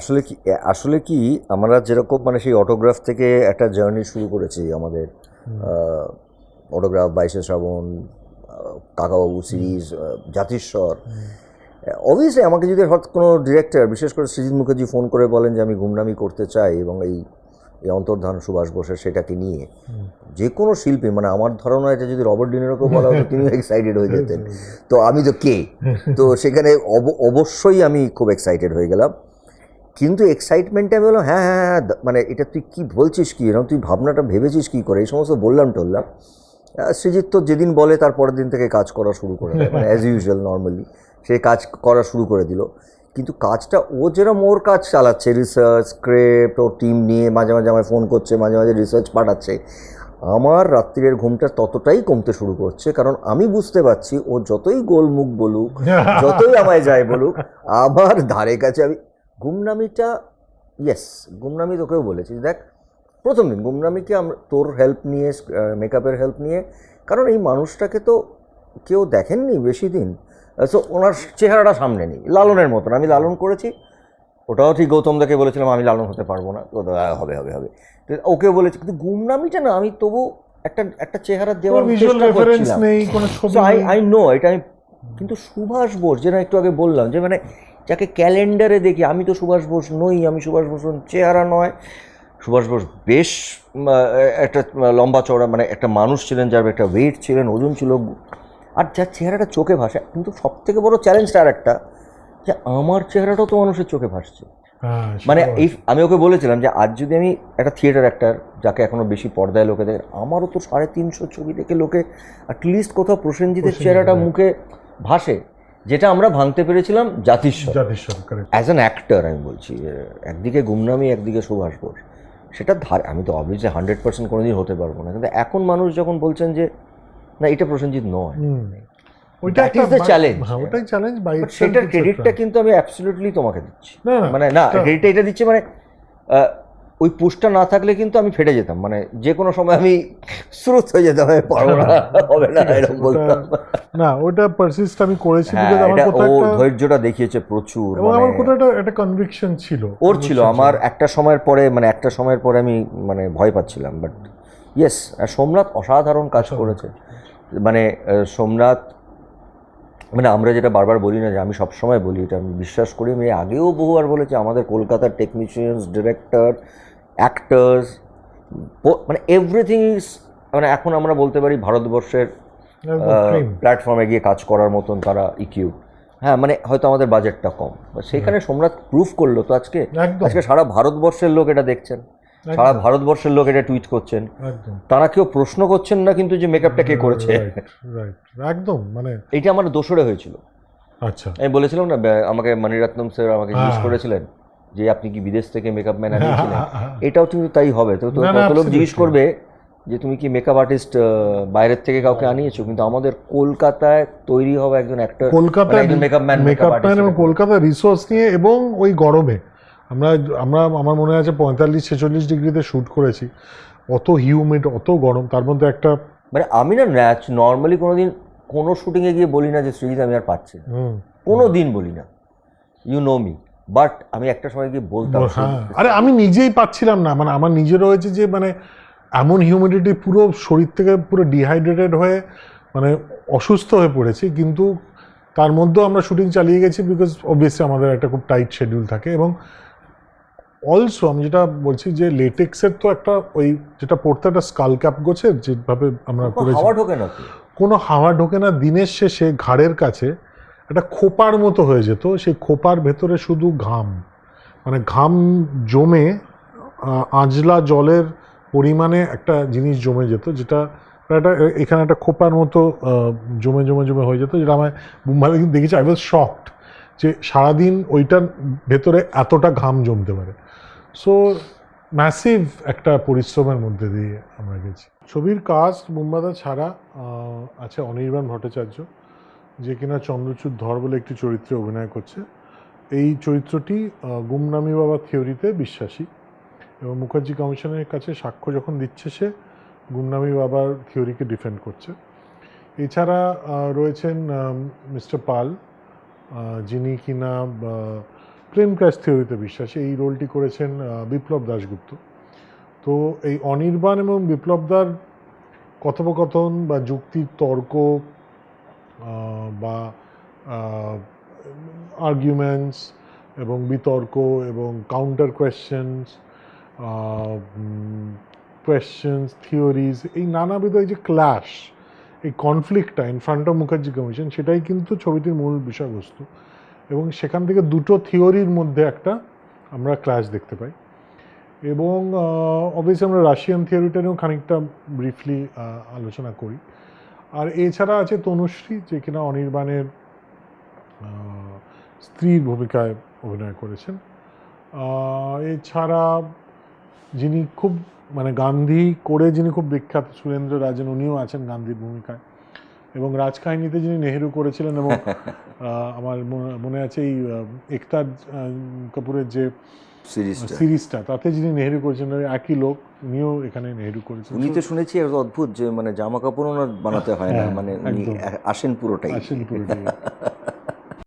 আসলে কি আসলে কি আমরা যেরকম মানে সেই অটোগ্রাফ থেকে একটা জার্নি শুরু করেছি আমাদের autograph Baishe Srabon Kakababu series Jatiswar. Obviously আমাকে যদি হঠাৎ কোনো ডিরেক্টর বিশেষ করে সৃজিত মুখার্জি ফোন করে বলেন যে আমি গুমনামি করতে চাই এবং এই এই অন্তর্ধান সুভাষ বোসের সেটাকে নিয়ে যে কোনো শিল্পী মানে আমার ধারণা এটা যদি রবার্ট ডিনেরোকে বলা হতো তিনিও এক্সাইটেড হয়ে যেতেন। তো আমি তো কে? তো সেখানে অব- অবশ্যই আমি খুব এক্সাইটেড হয়ে গেলাম। কিন্তু এক্সাইটমেন্টে আমি বললাম হ্যাঁ হ্যাঁ হ্যাঁ মানে এটা তুই কি বলছিস কি? এরকম তুই ভাবনাটা ভেবেছিস কী করে? এই সমস্ত বললাম টললাম। সৃজিত তো যেদিন বলে তার পরের দিন থেকে কাজ করা শুরু করে দেয়। মানে অ্যাজ ইউজুয়াল নর্মালি সে কাজ করা শুরু করে দিল। কিন্তু কাজটা ও যেরকম ওর কাজ চালাচ্ছে রিসার্চ স্ক্রিপ্ট ও টিম নিয়ে মাঝে মাঝে আমায় ফোন করছে মাঝে মাঝে রিসার্চ পাঠাচ্ছে আমার রাত্রির ঘুমটা ততটাই কমতে শুরু করছে। কারণ আমি বুঝতে পারছি ও যতই গোলমুখ বলুক যতই আমায় যায় বলুক আমার ধারে কাছে আমি গুমনামিটা ইয়েস গুমনামি তোকেও বলেছি। দেখ প্রথম দিন গুমনামিকে আমরা তোর হেল্প নিয়ে মেকআপের হেল্প নিয়ে কারণ এই মানুষটাকে তো কেউ দেখেননি বেশি দিন। সো ওনার চেহারাটা সামনে নেই লালনের মতন। আমি লালন করেছি ওটাও ঠিক গৌতম দাকে বলেছিলাম আমি লালন হতে পারব না। হবে হবে হবে। ওকে বলেছি কিন্তু গুমনামিটা না আমি তবু একটা একটা চেহারা দেওয়ার। আই নো এটা আমি কিন্তু সুভাষ বোস যেটা একটু আগে বললাম যে মানে যাকে ক্যালেন্ডারে দেখি আমি তো সুভাষ বোস নই আমি সুভাষ বোসন চেহারা নয়। সুভাষ বোস বেশ একটা লম্বা চওড়া মানে একটা মানুষ ছিলেন যার একটা ওয়েট ছিলেন ওজন ছিল। আর যার চেহারাটা চোখে ভাসে কিন্তু সব থেকে বড় চ্যালেঞ্জটা আর একটা যে আমার চেহারাটাও তো মানুষের চোখে ভাসছে। হ্যাঁ, মানে এই আমি ওকে বলেছিলাম যে আজ যদি আমি একটা থিয়েটার অ্যাক্টার যাকে এখনও বেশি পর্দায় লোকে দেখে আমারও তো সাড়ে তিনশো ছবি দেখে লোকে অ্যাটলিস্ট কোথাও প্রসেনজিতের চেহারাটা. মুখে ভাসে। যেটা আমরা ভাঙতে পেরেছিলাম জাতিস্বর। জাতির সরকারের অ্যাজ অ্যান অ্যাক্টর আমি বলছি একদিকে গুমনামি একদিকে সুভাষ বোস। সেটা ধার আমি তো অবভিয়াসলি হান্ড্রেড পার্সেন্ট কোনোদিন হতে পারব না। কিন্তু এখন মানুষ যখন বলছেন যে না এটা প্রসেনজিৎ নয়। ওইটা একটা. হ্যাঁ ওটাই চ্যালেঞ্জ বাই সেটার ক্রেডিটটা কিন্তু আমি অ্যাবসলিউটলি তোমাকে দিচ্ছি। মানে না ক্রেডিটটা এটা দিচ্ছি মানে ওই পুষটা না থাকলে কিন্তু আমি ফেটে যেতাম। মানে যে কোনো সময় আমি স্রোত হয়ে যেতাম আমি পারব না হবে না এরকম বলতাম। না ওটা পারসিস্ট আমি করেছি হ্যাঁ ও ধৈর্যটা দেখিয়েছে প্রচুর আমার মানে কোথাও একটা একটা কনভিকশন ছিল ওর ছিল আমার একটা সময়ের পরে মানে একটা সময়ের পরে আমি মানে ভয় পাচ্ছিলাম বাট ইয়েস সোমনাথ অসাধারণ কাজ করেছে। মানে সোমনাথ মানে আমরা যেটা বারবার বলি না যে আমি সবসময় বলি এটা আমি বিশ্বাস করি আমি আগেও বহুবার বলেছি আমাদের কলকাতার টেকনিশিয়ানস ডিরেক্টর অ্যাক্টার্স মানে এভরিথিং ইজ মানে এখন আমরা বলতে পারি ভারতবর্ষের প্ল্যাটফর্মে গিয়ে কাজ করার মতন তারা ইকিউ হ্যাঁ মানে হয়তো আমাদের বাজেটটা কম। সেখানে সোমনাথ প্রুফ করল তো আজকে। আজকে সারা ভারতবর্ষের লোক এটা দেখছেন। সারা ভারতবর্ষের লোক এটা টুইট করছেন। তারা কেউ প্রশ্ন করছেন না কিন্তু যে মেকআপটা কে করেছে। একদম মানে এইটা আমার দোসরে হয়েছিল। আচ্ছা। আমি বলেছিলাম না আমাকে মণিরত্নম স্যার আমাকে জিজ্ঞেস হ্যাঁ। করেছিলেন। যে আপনি কি বিদেশ থেকে মেকআপ ম্যান আনিয়েছিলেন। এটাও কিন্তু তাই হবে। তো তো কত লোক জিজ্ঞেস করবে যে তুমি কি মেকআপ আর্টিস্ট বাইরের থেকে কাউকে আনিয়েছো? কিন্তু আমাদের কলকাতায় তৈরি হওয়া একজন অ্যাক্টর কলকাতায় মেকআপ ম্যান মেকআপ ম্যান এবং কলকাতার রিসোর্স নিয়ে এবং ওই গরমে। আমরা আমরা আমার মনে আছে পঁয়তাল্লিশ ছেচল্লিশ ডিগ্রিতে শ্যুট করেছি। অত হিউমিড অত গরম তার মধ্যে একটা মানে আমি না ন্যাচ নর্মালি কোনোদিন কোনো শুটিংয়ে গিয়ে বলি না যে সৃজিত আমি আর পাচ্ছি না। কোনো দিন বলি না। ইউ নো মি বাট আমি একটা সময় গিয়ে বলতাম হ্যাঁ। আরে আমি নিজেই পাচ্ছিলাম না। মানে আমার নিজেরও হয়েছে যে মানে এমন হিউমিডিটি পুরো শরীর থেকে পুরো ডিহাইড্রেটেড হয়ে মানে অসুস্থ হয়ে পড়েছি। কিন্তু তার মধ্যেও আমরা শুটিং চালিয়ে গেছি বিকজ অবভিয়াসলি আমাদের একটা খুব টাইট শিডিউল থাকে এবং অলসো আমি যেটা বলছি যে লেটেক্সের তো একটা ওই যেটা পড়তে একটা স্কাল ক্যাপ গোছের যেভাবে আমরা করেছি। কোনো হাওয়া ঢোকে না। দিনের শেষে ঘাড়ের কাছে একটা খোপার মতো হয়ে যেত, সেই খোপার ভেতরে শুধু ঘাম। মানে ঘাম জমে আঁজলা জলের পরিমাণে একটা জিনিস জমে যেত, যেটা একটা, এখানে একটা খোপার মতো জমে জমে জমে হয়ে যেত, যেটা আমায় মুম্বাইতে কিন্তু দেখেছি আই ওয়াজ শকড যে সারাদিন ওইটার ভেতরে এতটা ঘাম জমতে পারে। সো ম্যাসিভ একটা পরিশ্রমের মধ্যে দিয়ে আমরা গেছি। ছবির কাজ মুম্বাদা ছাড়া আছে অনির্বাণ ভট্টাচার্য। যে কিনা চন্দ্রচূড় ধর বলে একটি চরিত্রে অভিনয় করছে। এই চরিত্রটি গুমনামি বাবা থিওরিতে বিশ্বাসী এবং মুখার্জি কমিশনের কাছে সাক্ষ্য যখন দিচ্ছে সে, গুমনামি বাবার থিওরিকে ডিফেন্ড করছে। এছাড়া রয়েছেন মিস্টার পাল যিনি কিনা প্লেন ক্র্যাশ থিওরিতে বিশ্বাসী। এই রোলটি করেছেন বিপ্লব দাশগুপ্ত। তো এই অনির্বাণ এবং বিপ্লবদার কথোপকথন বা যুক্তির তর্ক বা আর্গুমেন্টস এবং বিতর্ক এবং কাউন্টার কোয়েশ্চেন্স কোয়েশ্চেন্স থিওরিজ এই নানাবিধ এই যে ক্ল্যাশ এই কনফ্লিক্টটা in front of Mukherjee commission সেটাই কিন্তু ছবিটির মূল বিষয়বস্তু এবং সেখান থেকে দুটো থিওরির মধ্যে একটা আমরা ক্ল্যাশ দেখতে পাই এবং অবভিয়াসলি আমরা রাশিয়ান থিওরিটা নিয়েও খানিকটা ব্রিফলি আলোচনা করি। আর এছাড়া আছে তনুশ্রী যে কিনা অনির্বাণের স্ত্রীর ভূমিকায় অভিনয় করেছেন। এছাড়া যিনি খুব মানে গান্ধী করে যিনি খুব বিখ্যাত সুরেন্দ্র রাজন উনিও আছেন গান্ধীর ভূমিকায়। এবং রাজকাহিনীতে যিনি নেহেরু করেছিলেন এবং আমার মনে- আছে এই একতার কাপুরের যে সিরিজটা। সিরিজটা। তাতে যিনি নেহেরু করেছেন ওই একই লোক উনিও এখানে নেহেরু করেছেন। উনি তো শুনেছি একটা অদ্ভুত যে মানে জামা কাপড় ওনার বানাতে হয় না। হ্যাঁ, মানে উনি আসেন পুরোটাই। আসেন পুরোটাই।